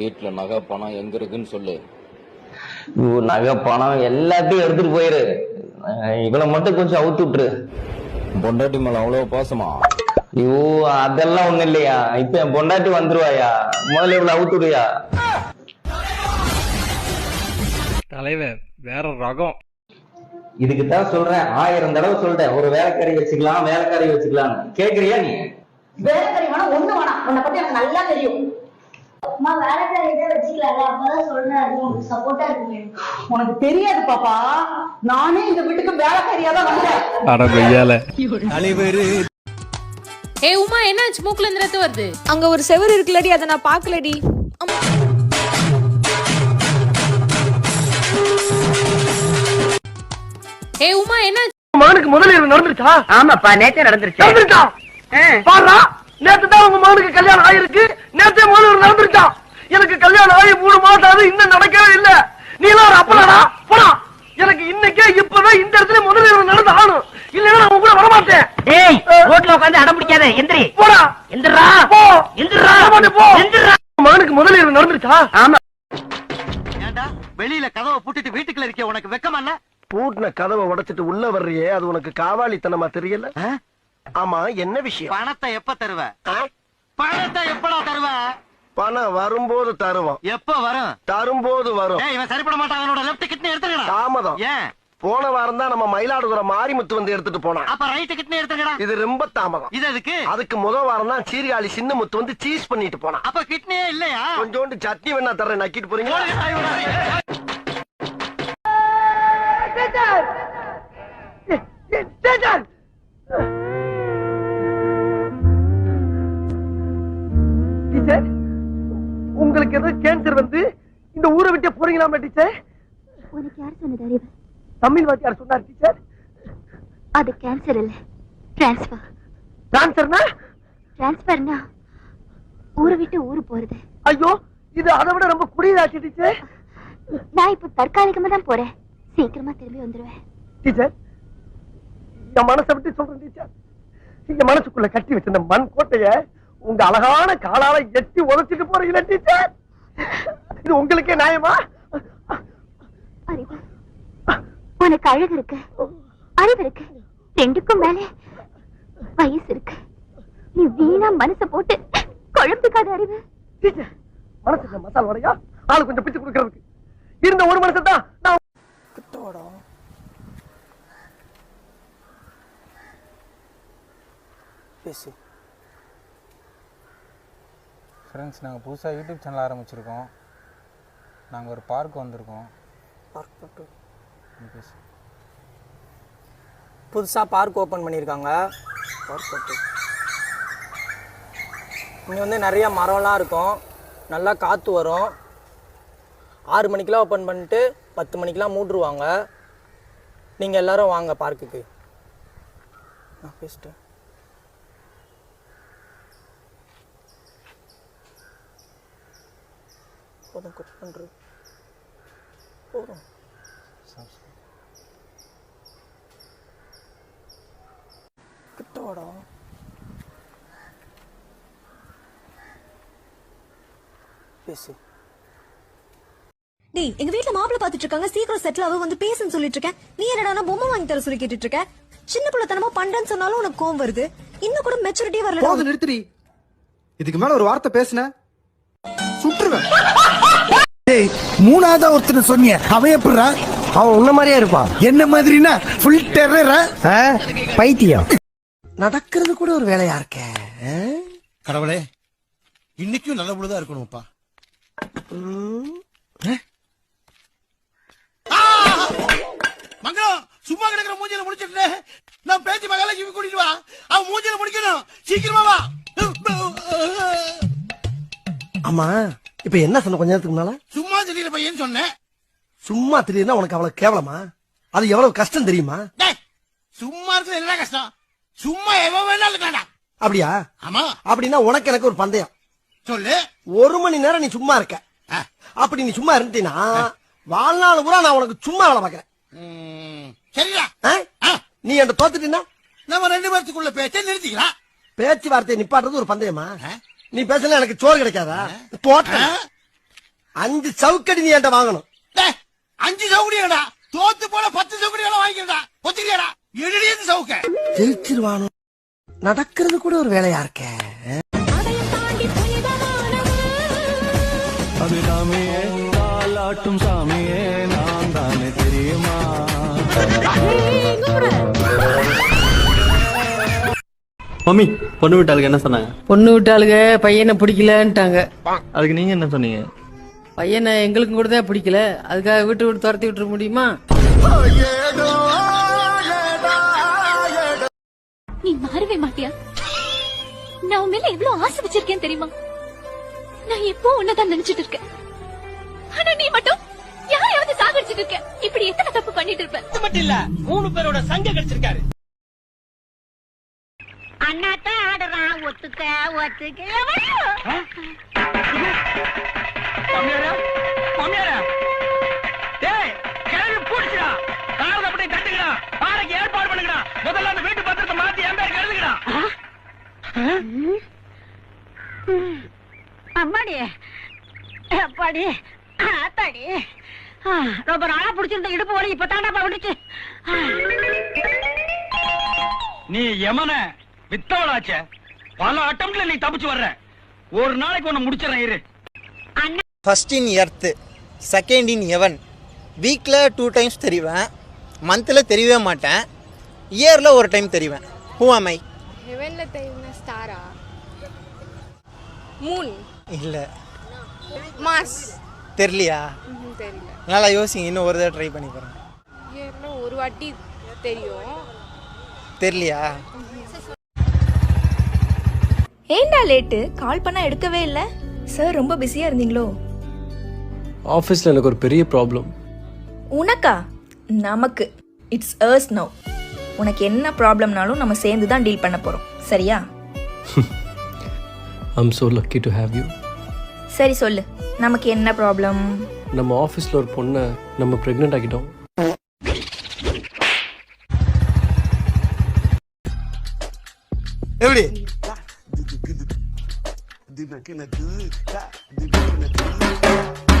வீட்டுல நகை பணம் எங்க இருக்குன்னு சொல்லு. நகை பணம் எல்லாத்தையும் எடுத்துட்டு போயிரு. இவளை மட்டும் கொஞ்சம் அவுத்து விட்டுரு. பொண்டாட்டி மேல அவ்வளவு பாசமா? ஐயோ அதெல்லாம் ஒண்ணும் இல்லையா? இப்ப என் பொண்டாட்டி வந்துருவாயா? முதல்ல இவளை அவுத்து விடுயா? தலைவர் வேற ரகம். இதுக்கு தான் சொல்றேன். ஆயிரம் தடவை சொல்லிட்டேன் ஒரு வேலைக்காரி வச்சுக்கலாம் வேலைக்காரி வச்சுக்கலாம் கேக்குறியா நீ? வேலைக்காரி வேணா ஒண்ணு வேணாம். உன்னை பத்தி எனக்கு நல்லா தெரியும். அம்மா வேலைக்காரிட்டே வச்சுக்கலாம்ல? அப்பதான் சொல்றேன் அது உங்களுக்கு சப்போர்ட்டா இருக்குமே உனக்கு தெரியாது பாப்பா. நானே இந்த வீட்டுக்கு வேலைக்காரியா தான் வந்தேன். அட கொய்யால ஏ உமா என்னாச்சு? மூக்குல இருந்து ரத்தம் வருது. அங்க ஒரு செவர் இருக்குல்லடி அதை நான் பாக்கலடி ஏ உமா என்னாச்சு? மகனுக்கு முதலீடு நடந்துருச்சா? ஆமாப்பா நேத்தே நடந்துருச்சு. நடந்துருச்சா? பாரா நேத்து தான் உங்க மகனுக்கு கல்யாணம் ஆயிருக்கு. நேத்தே முதலீடு நடந்துருச்சா? எனக்கு கல்யாணம் ஆகி மூணு மாசம் ஆகுது இன்னும் நடக்கவே இல்ல. நீ எல்லாம் ஒரு அப்பலாடா போடா. எனக்கு இன்னைக்கே இப்பதான் இந்த இடத்துல முதலீடு நடந்து ஆகணும். இல்லைன்னா நான் கூட வரமாட்டேன். ஏய் ரோட்ல உட்கார்ந்து அடம் பிடிக்காத எந்திரி. போடா. எந்திரா போ. எந்திரா போ. எந்திரா. மகனுக்கு முதலீடு நடந்துருச்சா? ஆமா. ஏண்டா வெளியில கதவை பூட்டிட்டு வீட்டுக்குள்ள இருக்க உனக்கு வெக்கமா இல்ல பூட்டின கதவை உடைச்சிட்டு உள்ள வர்றியே அது உனக்கு காவாலித்தனமா தெரியல? ஆமா என்ன விஷயம்? பணத்தை எப்ப தருவ? பணத்தை எப்படா தருவ? பணம் வரும்போது தருவோம். எப்ப வரும்? தரும்போது வரும். ஏய் இவன் சரிப்பட மாட்டான். அவனோட லெஃப்ட் கிட்னி எடுத்துக்கடா. தாமதம். ஏன்? போன வாரம் தான் நம்ம மயிலாடுதுறை மாரிமுத்து வந்து எடுத்துட்டு போனான். அப்ப ரைட் கிட்னி எடுத்துக்கடா. இது ரொம்ப தாமதம். இது எதுக்கு? அதுக்கு முத வாரம் தான் சீர்காழி சின்ன முத்து வந்து சீஸ் பண்ணிட்டு போனான். அப்ப கிட்னியே இல்லையா? கொஞ்சோண்டு சட்னி வேணா தர்றேன். நக்கிட்டு போறீங்க போறீங்களாமா டீச்சர். உனக்கு யார் சொன்னது அறிவு? தமிழ் வாத்தியார் சொன்னார் டீச்சர். அது கேன்சர் இல்ல. டிரான்ஸ்ஃபர் டான்சர்னா டிரான்ஸ்ஃபர்னா ஊரை விட்டு ஊரு போறது. ஐயோ இது அதை விட ரொம்ப குடியதாச்சு டீச்சர். நான் இப்ப தற்காலிகமா தான் போறேன். சீக்கிரமா திரும்பி வந்துருவேன். டீச்சர் என் மனசை விட்டு சொல்றேன் டீச்சர். என் மனசுக்குள்ள கட்டி வச்சிருந்த மண் கோட்டைய உங்க அழகான காலால எட்டி உதச்சிட்டு போறீங்களா டீச்சர். இது உங்களுக்கே நியாயமா? அறிவு உனக்கு அழகு இருக்கு அறிவு இருக்கு ரெண்டுக்கும் மேல வயசு இருக்கு. நீ வீணா மனச போட்டு குழம்பிக்காத அறிவு. மனசுக்கு மசால் வடையா? ஆளு கொஞ்சம் பிச்சு கொடுக்கறதுக்கு. இருந்த ஒரு மனசை தான் நான் பேசு. ஃப்ரெண்ட்ஸ் நாங்கள் புதுசாக யூடியூப் சேனல் ஆரம்பிச்சிருக்கோம். நாங்கள் ஒரு பார்க் வந்திருக்கோம். பார்க் புதுசாக பார்க் ஓப்பன் பண்ணியிருக்காங்க. பார்க் இங்கே வந்து நிறைய மரம்லாம் இருக்கும். நல்லா காற்று வரும். ஆறு மணிக்கெலாம் ஓப்பன் பண்ணிட்டு பத்து மணிக்கெலாம் மூட்ருவாங்க நீங்கள் எல்லாரும் வாங்க பார்க்குக்கு. நான் பேசிட்டேன் போதும் கட் பண்ணுறது கிட்ட வாடா பேசு டேய் எங்க வீட்ல மாப்பிள்ள பாத்துட்டு இருக்காங்க சீக்கிரம் செட்டில் ஆக வந்து பேசுன்னு சொல்லிட்டு இருக்கேன் நீ என்னடா பொம்மை வாங்கி தர சொல்லி கேட்டுட்டு இருக்க சின்ன பிள்ளைத்தனமா பண்றேன்னு சொன்னாலும் உனக்கு கோவம் வருது. இன்னும் கூட மெச்சூரிட்டி வரல போது நிறுத்துடி. இதுக்கு மேல ஒரு வார்த்தை பேசுன. சுட்டுருவேன் டேய் மூணாவதா ஒருத்தர் சொன்னிய அவன் எப்படிடா? அவன் உன்ன மாதிரியே இருப்பான் என்ன மாதிரினா ஃபுல் டெரரா பைத்தியம். நடக்கிறது கூட ஒரு வேலையா இருக்க? கடவுளே இன்னைக்கும் நல்ல பொழுதா இருக்கணும்ப்பா. மங்களம் சும்மா கிடக்குற மூஞ்சில முடிச்சிட்டு நான் பேச்சு மகள ஜீவி கூட்டிட்டு வா. அவன் மூஞ்சில முடிக்கணும். சீக்கிரமா வா. ஆமா இப்ப என்ன சொன்ன கொஞ்ச நேரத்துக்கு முன்னால? சும்மா திடீர் பையன் சொன்னேன் சும்மா திடீர்னா உனக்கு அவ்வளவு கேவலமா? அது எவ்வளவு கஷ்டம் தெரியுமா? சும்மா இருக்கிறது என்ன கஷ்டம்? சும்மா எவன் வேணாலும் அப்படியா? ஆமா. அப்படின்னா உனக்கு எனக்கு ஒரு பந்தயம். சொல்லு. ஒரு மணி நேரம் நீ சும்மா இருக்க. அப்படி நீ சும்மா இருந்தீன்னா வாழ்நாள் பூரா நான் உனக்கு சும்மா வேலை ஆ? ஆ, நீ என்கிட்ட தோத்துட்டீன்னா? நம்ம ரெண்டு பேர்த்துக்குள்ள பேச்ச நிறுத்திக்கலாம். பேச்சுவார்த்தையை நிப்பாட்டுறது ஒரு பந்தயமா? நீ பேசல எனக்கு சோறு கிடைக்காதா? தோட்ட? அஞ்சு சவுக்கடி நீ என்கிட்ட வாங்கணும். அஞ்சு சவுக்கடியாடா? தோத்து போல பத்து சவுக்கடி வேலை வாங்கிக்கிறடா ஒத்துக்கிறியாடா எழுதியது சவுக்க? ஜெயிச்சிருவானோ? நடக்கிறது கூட ஒரு வேலையா இருக்கே? அது சாமியே காலாட்டும் சாமியே நான் தானே தெரியுமா மம்மி பொண்ணு வீட்டாளுக்கு என்ன சொன்னாங்க? பொண்ணு விட்டாளுங்க பையனை பிடிக்கலன்ட்டாங்க. அதுக்கு நீங்க என்ன சொன்னீங்க? பையனை எங்களுக்கும் கூட தான் பிடிக்கல. அதுக்காக வீட்டு விட்டு துரத்தி விட்டுற முடியுமா? நீ மாறவே மாட்டியா? நான் உன் மேல எவ்வளவு ஆசை வச்சிருக்கேன் தெரியுமா? நான் எப்போ உன்னதான் நினைச்சிட்டு இருக்கேன். ஆனா நீ மட்டும் யாரையாவது சாகடிச்சிட்டு இருக்க. இப்படி எத்தனை தப்பு பண்ணிட்டு இருப்ப? மட்டும் இல்ல மூணு பேரோட சங்க கிடைச்சிருக்காரு. அண்ணாத்தான் ஆடுறான் ஒத்துக்க ஒத்துக்க ஏற்பாடு பண்ணுங்கடா. முதல்ல அந்த வீட்டு பத்திரத்தை மாத்தி என் பேருக்கு எழுதுங்கடா. அம்மாடி. அப்பாடி. ஆத்தாடி. ரொம்ப நாளா பிடிச்சிருந்த இடுப்பு வலி இப்ப தாண்டா விடுச்சு நீ யமன வித்தவளாச்சே. பல அட்டம்ல நீ தப்பிச்சு வர்ற. ஒரு நாளைக்கு உன்னை முடிச்சிடறேன் இரு. First in earth second in எவன் வீக்கில் டூ டைம்ஸ் தெரிவேன். மந்தில் தெரியவே மாட்டேன். இயரில் ஒரு டைம் தெரிவேன். ஹூ am ஐ ஹெவன்ல தெரியுன ஸ்டாரா மூன் இல்லை. மாஸ் தெரியலையா? தெரியல. நல்லா யோசிங்க இன்னும் ஒரு தடவை ட்ரை பண்ணி பாருங்க. ஒரு வாட்டி தெரியும். தெரியலையா? ஏண்டா லேட்டு? கால் பண்ணா எடுக்கவே இல்ல. சார் ரொம்ப பிஸியா இருந்தீங்களோ? ஆஃபீஸில் எனக்கு ஒரு பெரிய ப்ராப்ளம். உனக்கா? நமக்கு. இட்ஸ் அர்ஸ் நவ் உனக்கு என்ன ப்ராப்ளம்னாலும் நம்ம சேர்ந்து தான் டீல் பண்ண போறோம். சரியா? I'm so lucky to have you சரி சொல்லு. நமக்கு என்ன ப்ராப்ளம்? நம்ம ஆஃபீஸில் ஒரு பொண்ணை நம்ம ப்ரெக்னென்ட் ஆக்கிட்டோம். எப்படி? i'm not gonna do it.